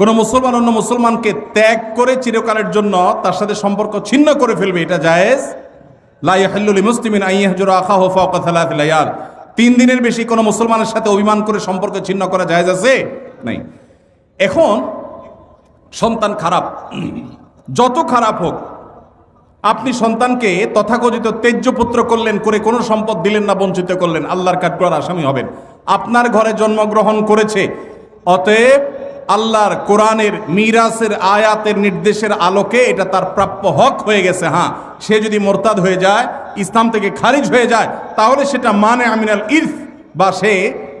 কোনো মুসলমান অন্য মুসলমানকে ত্যাগ করে চিরকালের জন্য তার সাথে সম্পর্ক ছিন্ন করে ফেলবে, এটা জায়েজ? লাইহাল্লুলি মুসলিমিন আইয়াহজুর আখা হো ফাকালায়াল তিন দিনের বেশি কোনো মুসলমানের সাথে অভিমান করে সম্পর্ক ছিন্ন করা জায়েজ আছে? নাই। এখন, সন্তান খারাপ। যত খারাপ হোক, আপনি সন্তানকে তথাকথিত তেজ্যপুত্র করলেন, করে কোনো সম্পদ দিলেন না, বঞ্চিত করলেন, আল্লাহর কাঠগড়ার আসামি হবেন। আপনার ঘরে জন্মগ্রহণ করেছে, অতএব আল্লাহর কোরআনের মিরাসের আয়াতের নির্দেশের আলোকে এটা তার প্রাপ্য হক হয়ে গেছে হ্যাঁ। সে যদি মোরতাদ হয়ে যায়, ইসলাম থেকে খারিজ হয়ে যায়, তাহলে সেটা মানে আমিনাল ইরফ বা সে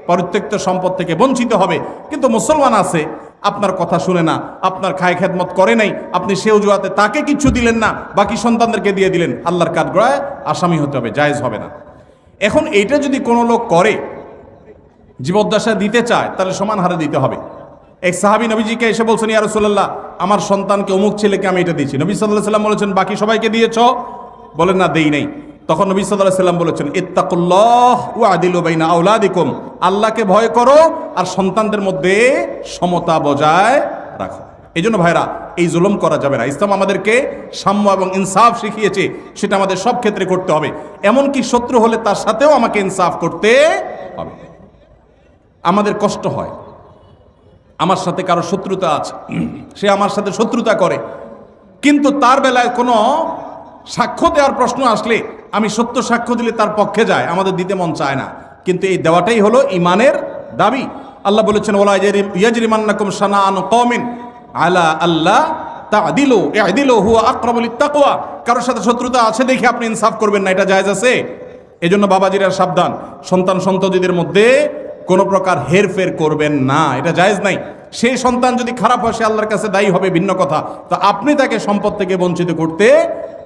পরিত্যক্ত সম্পদ থেকে বঞ্চিত হবে। কিন্তু মুসলমান আছে, আপনার কথা শুনে না, আপনার খায় খেদমত করে নাই, আপনি সে অজুহাতে তাকে কিছু দিলেন না, বাকি সন্তানদেরকে দিয়ে দিলেন, আল্লাহর কাঠগড়ায় আসামি হতে হবে, জায়েজ হবে না। এখন এইটা যদি কোনো লোক করে, জীবদ্দশা দিতে চায়, তাহলে সমান হারে দিতে হবে। এক সাহাবি নবীজিকে এসে বলছেন, ইয়া রাসূলুল্লাহ, আমার সন্তানকে অমুক ছেলেকে আমি এটা দিয়েছি। নবী সাল্লাহ সাল্লাম বলেছেন, বাকি সবাইকে দিয়েছ? বলেন, না, দেই নাই। তখন নবী সাল্লাহ সাল্লাম বলেছেন, ইত্তাকুল্লাহ ও আদিল বাইনা আউলাদিকুম আল্লাহকে ভয় করো আর সন্তানদের মধ্যে সমতা বজায় রাখো। এই জন্য ভাইরা, এই জুলুম করা যাবে না। ইসলাম আমাদেরকে সাম্য এবং ইনসাফ শিখিয়েছে, সেটা আমাদের সব ক্ষেত্রে করতে হবে। এমনকি শত্রু হলে তার সাথেও আমাকে ইনসাফ করতে হবে। আমাদের কষ্ট হয়। আমার সাথে কারও শত্রুতা আছে। সে আমার সাথে শত্রুতা করে। কিন্তু তার বেলায় কোনো সাক্ষ্য দেওয়ার প্রশ্ন আসলে আমি সত্য সাক্ষ্য দিলে তার পক্ষে যায়, আমাদের দিতে মন চায় না। কিন্তু এই দেওয়াটাই হলো ইমানের দাবি। আল্লাহ বলেছেন ওলা ইয়াজরিমান্নাকুম শানাআন কওমিন আলা আল্লাহ তাদিলু ইয়াদিলু হুয়া আকরাবুল তাকওয়া কারোর সাথে শত্রুতা আছে দেখে আপনি ইনসাফ করবেন না, এটা জায়েজ আছে? এজন্য বাবাজিরা সাবধান। সন্তান সন্ততিদের মধ্যে কোনো প্রকার হেরফের করবেন না, এটা জায়েজ নাই। সেই সন্তান যদি খারাপ হয়, সে আল্লাহর কাছে দায়ী হবে, ভিন্ন কথা। তো আপনি তাকে সম্পদ থেকে বঞ্চিত করতে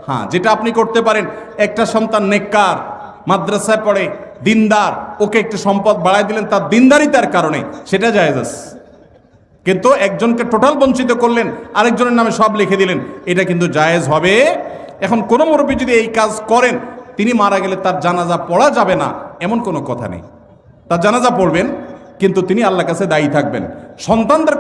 হ্যাঁ যেটা আপনি করতে পারেন, একটা সন্তান নেককার, মাদ্রাসায় পড়ে, দিনদার, ওকে একটু সম্পদ বাড়াই দিলেন, তার দিনদারিতার কারণে, সেটা জায়েজ আছে। কিন্তু একজনকে টোটাল বঞ্চিত করলেন, আরেকজনের নামে সব লিখে দিলেন, এটা কিন্তু জায়েজ হবে। এখন কোনো মুরব্বী যদি এই কাজ করেন, তিনি মারা গেলে তার জানাজা পড়া যাবে না, এমন কোনো কথা নেই। তার জানাজা পড়বেন কিন্তু তিনি আল্লাহ কাছে দায়ী থাকবেন। সন্তানদের